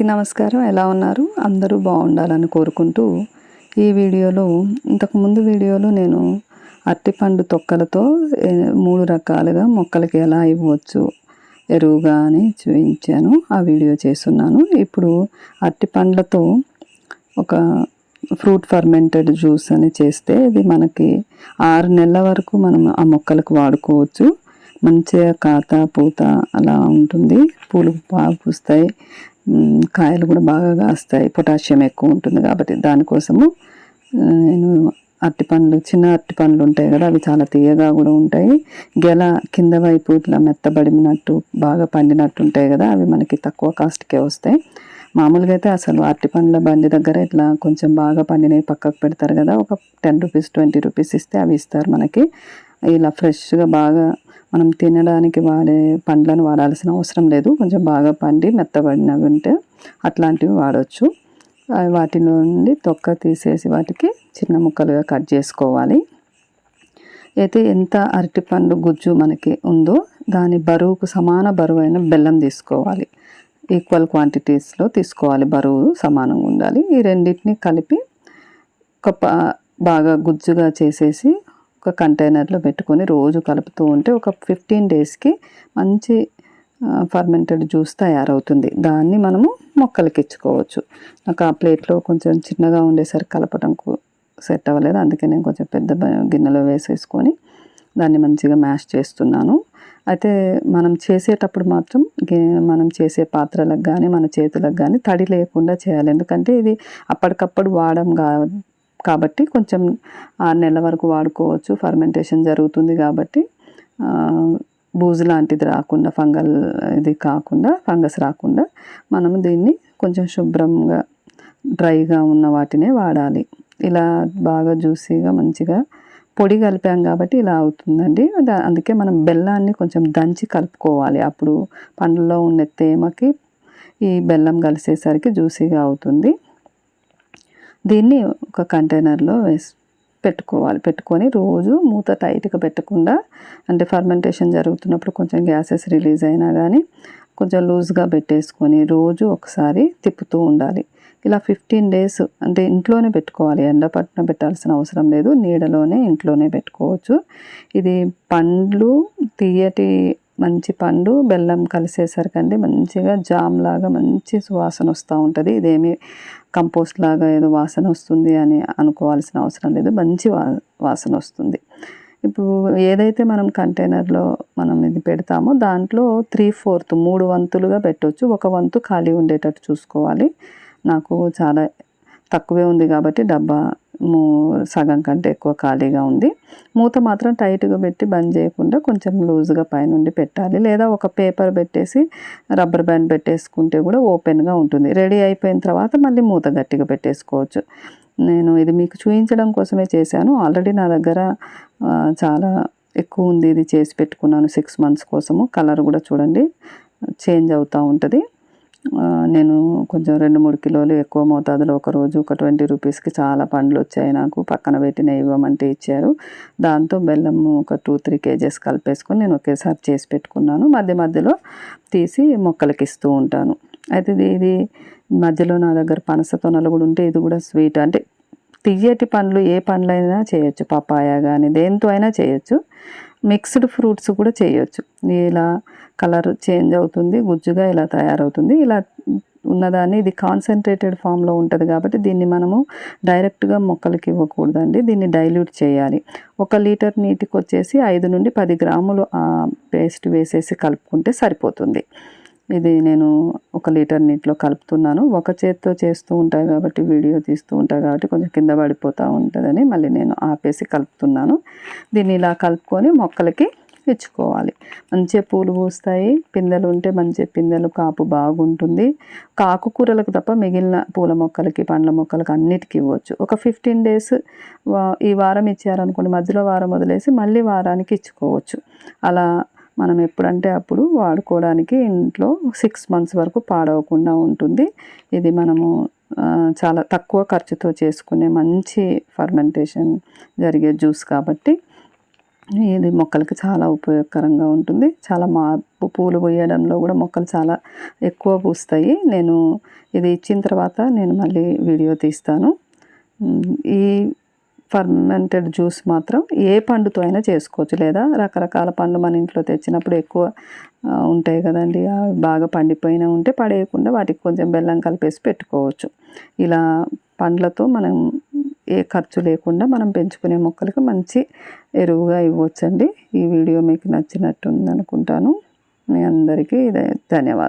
అందరికీ నమస్కారం. ఎలా ఉన్నారు? అందరూ బాగుండాలని కోరుకుంటూ ఈ వీడియోలో ఇంతకుముందు వీడియోలో నేను అరటిపండు తొక్కలతో మూడు రకాలుగా మొక్కలకి ఎలా ఇవ్వచ్చు ఎరువుగా అని చూపించాను ఆ వీడియో చేస్తున్నాను. ఇప్పుడు అరటిపండ్లతో ఒక ఫ్రూట్ ఫర్మెంటెడ్ జ్యూస్ అని చేస్తే ఇది మనకి ఆరు నెలల వరకు మనం ఆ మొక్కలకు వాడుకోవచ్చు. మంచిగా కాత పూత అలా ఉంటుంది. పూలు బాగా పూస్తాయి. కాయలు కూడా బాగా కాస్తాయి. పొటాషియం ఎక్కువ ఉంటుంది కాబట్టి దానికోసము నేను అరటి పండ్లు చిన్న అరటి పండ్లు ఉంటాయి కదా అవి చాలా తీయగా కూడా ఉంటాయి. గెల కింద వైపు ఇట్లా మెత్తబడినట్టు బాగా పండినట్టు ఉంటాయి కదా అవి మనకి తక్కువ కాస్ట్కే వస్తాయి. మామూలుగా అయితే అసలు అరటి పండ్ల బండి దగ్గర ఇట్లా కొంచెం బాగా పండినవి పక్కకు పెడతారు కదా ఒక టెన్ రూపీస్ ట్వంటీ రూపీస్ ఇస్తే అవి ఇస్తారు మనకి. ఇలా ఫ్రెష్గా బాగా మనం తినడానికి వాడే పండ్లను వాడాల్సిన అవసరం లేదు. కొంచెం బాగా పండి మెత్తబడినవి ఉంటే అట్లాంటివి వాడవచ్చు వాటి వాటిలో నుండి తొక్క తీసేసి వాటికి చిన్న ముక్కలుగా కట్ చేసుకోవాలి. అయితే ఎంత అరటిపండు గుజ్జు మనకి ఉందో దాని బరువుకు సమాన బరువైన బెల్లం తీసుకోవాలి. ఈక్వల్ క్వాంటిటీస్లో తీసుకోవాలి. బరువు సమానంగా ఉండాలి. ఈ రెండింటిని కలిపి ఒక బాగా గుజ్జుగా చేసేసి ఒక కంటైనర్లో పెట్టుకొని రోజు కలుపుతూ ఉంటే ఒక ఫిఫ్టీన్ డేస్కి మంచి ఫర్మెంటెడ్ జ్యూస్ తయారవుతుంది. దాన్ని మనము మొక్కలకి ఇచ్చుకోవచ్చు నాకు ఆ ప్లేట్లో కొంచెం చిన్నగా ఉండేసరికి కలపడంకు సెట్ అవ్వలేదు. అందుకే నేను కొంచెం పెద్ద గిన్నెలో వేసేసుకొని దాన్ని మంచిగా మ్యాష్ చేస్తున్నాను. అయితే మనం చేసేటప్పుడు మాత్రం మనం చేసే పాత్రలకు కానీ మన చేతులకు కానీ తడి లేకుండా చేయాలి. ఎందుకంటే ఇది అప్పటికప్పుడు వాడడం కాబట్టి కొంచెం ఆరు నెలల వరకు వాడుకోవచ్చు. ఫర్మెంటేషన్ జరుగుతుంది కాబట్టి బూజు లాంటిది రాకుండా ఫంగల్ ఇది కాకుండా ఫంగస్ రాకుండా మనము దీన్ని కొంచెం శుభ్రంగా డ్రైగా ఉన్న వాటినే వాడాలి. ఇలా బాగా జ్యూసీగా మంచిగా పొడి కలిపాం కాబట్టి ఇలా అవుతుందండి. దా- అందుకే మనం బెల్లాన్ని కొంచెం దంచి కలుపుకోవాలి. అప్పుడు పండ్లలో ఉన్న తేమకి ఈ బెల్లం కలిసేసరికి జ్యూసీగా అవుతుంది. దీన్ని ఒక కంటైనర్లో వేసి పెట్టుకోవాలి. పెట్టుకొని రోజు మూత టైట్గా పెట్టకుండా అంటే ఫర్మెంటేషన్ జరుగుతున్నప్పుడు కొంచెం గ్యాసెస్ రిలీజ్ అయినా కానీ కొంచెం లూజ్గా పెట్టేసుకొని రోజు ఒకసారి తిప్పుతూ ఉండాలి. ఇలా ఫిఫ్టీన్ డేస్ అంటే ఇంట్లోనే పెట్టుకోవాలి. ఎండ పెట్టాల్సిన అవసరం లేదు. నీడలోనే ఇంట్లోనే పెట్టుకోవచ్చు. ఇది పండ్లు తీయటి మంచి పండు బెల్లం కలిసేసరికండి మంచిగా జామ్ లాగా మంచి సువాసన వస్తూ ఉంటుంది. ఇదేమి కంపోస్ట్ లాగా ఏదో వాసన వస్తుంది అని అనుకోవాల్సిన అవసరం లేదు. మంచి వా వాసన వస్తుంది. ఇప్పుడు ఏదైతే మనం కంటైనర్లో మనం ఇది పెడతామో దాంట్లో త్రీ ఫోర్త్ మూడు వంతులుగా పెట్టవచ్చు ఒక వంతు ఖాళీ ఉండేటట్టు చూసుకోవాలి. నాకు చాలా తక్కువే ఉంది కాబట్టి డబ్బా మూ- సగం కంటే ఎక్కువ ఖాళీగా ఉంది. మూత మాత్రం టైట్గా పెట్టి బంద్ చేయకుండా కొంచెం లూజ్గా పైనుండి పెట్టాలి. లేదా ఒక పేపర్ పెట్టేసి రబ్బర్ బ్యాండ్ పెట్టేసుకుంటే కూడా ఓపెన్గా ఉంటుంది. రెడీ అయిపోయిన తర్వాత మళ్ళీ మూత గట్టిగా పెట్టేసుకోవచ్చు. నేను ఇది మీకు చూపించడం కోసమే చేశాను. ఆల్రెడీ నా దగ్గర చాలా ఎక్కువ ఉంది. ఇది చేసి పెట్టుకున్నాను సిక్స్ మంత్స్ కోసము. కలర్ కూడా చూడండి చేంజ్ అవుతూ ఉంటుంది. నేను కొంచెం రెండు మూడు కిలోలు ఎక్కువ మోతాదులో ఒక రోజు ఒక ట్వంటీ రూపీస్కి చాలా పండ్లు వచ్చాయి నాకు. పక్కన పెట్టిన ఇవ్వమంటే ఇచ్చారు. దాంతో బెల్లం ఒక టూ త్రీ కేజెస్ కలిపేసుకొని నేను ఒకేసారి చేసి పెట్టుకున్నాను. మధ్య మధ్యలో తీసి మొక్కలకి ఇస్తూ ఉంటాను. అయితే ఇది ఇది మధ్యలో నా దగ్గర పనస తొనలు కూడా ఉంటే ఇది కూడా స్వీట్. అంటే తియ్యటి పండ్లు ఏ పండ్లైనా చేయొచ్చు. పపాయ కానీ దేంతో అయినా చేయొచ్చు. మిక్స్డ్ ఫ్రూట్స్ కూడా చేయొచ్చు. ఇలా కలర్ చేంజ్ అవుతుంది గుజ్జుగా ఇలా తయారవుతుంది ఇలా ఉన్నదాన్ని ఇది కాన్సన్ట్రేటెడ్ ఫామ్లో ఉంటుంది కాబట్టి దీన్ని మనము డైరెక్ట్గా మొక్కలకి ఇవ్వకూడదండి. దీన్ని డైల్యూట్ చేయాలి. ఒక లీటర్ నీటికి వచ్చేసి ఐదు నుండి పది గ్రాములు పేస్ట్ వేసేసి కలుపుకుంటే సరిపోతుంది. ఇది నేను ఒక లీటర్ నీటిలో కలుపుతున్నాను. ఒక చేత్తో చేస్తూ ఉంటాయి కాబట్టి వీడియో తీస్తూ ఉంటాయి కాబట్టి కొంచెం కింద పడిపోతూ ఉంటుందని మళ్ళీ నేను ఆపేసి కలుపుతున్నాను. దీన్ని ఇలా కలుపుకొని మొక్కలకి ఇచ్చుకోవాలి. మంచిగా పూలు పూస్తాయి. పిందెలు ఉంటే మంచి పిందెలు కాపు బాగుంటుంది. కాకుకూరలకు తప్ప మిగిలిన పూల మొక్కలకి పండ్ల మొక్కలకి అన్నిటికీ ఇవ్వచ్చు. ఒక ఫిఫ్టీన్ డేస్ ఈ వారం ఇచ్చారనుకోండి మధ్యలో వారం వదిలేసి మళ్ళీ వారానికి ఇచ్చుకోవచ్చు. అలా మనం ఎప్పుడంటే అప్పుడు వాడుకోవడానికి ఇంట్లో సిక్స్ మంత్స్ వరకు పాడవకుండా ఉంటుంది. ఇది మనము చాలా తక్కువ ఖర్చుతో చేసుకునే మంచి ఫర్మెంటేషన్ జరిగే జ్యూస్ కాబట్టి ఇది మొక్కలకి చాలా ఉపయోగకరంగా ఉంటుంది. చాలా మార్పు పూలు పోయడంలో కూడా మొక్కలు చాలా ఎక్కువ పూస్తాయి. నేను ఇది ఇచ్చిన తర్వాత నేను మళ్ళీ వీడియో తీస్తాను. ఈ ఫర్మెంటెడ్ జ్యూస్ మాత్రం ఏ పండుతో అయినా చేసుకోవచ్చు. లేదా రకరకాల పండ్లు మన ఇంట్లో తెచ్చినప్పుడు ఎక్కువ ఉంటాయి కదండి. అవి బాగా పండిపోయిన ఉంటే పడేయకుండా వాటికి కొంచెం బెల్లం కలిపేసి పెట్టుకోవచ్చు. ఇలా పండ్లతో మనం ఏ ఖర్చు లేకుండా మనం పెంచుకునే మొక్కలకు మంచి ఎరువుగా ఇవ్వచ్చండి. ఈ వీడియో మీకు నచ్చినట్టుంది అనుకుంటాను మీ అందరికీ ఇదే ధన్యవాదాలు.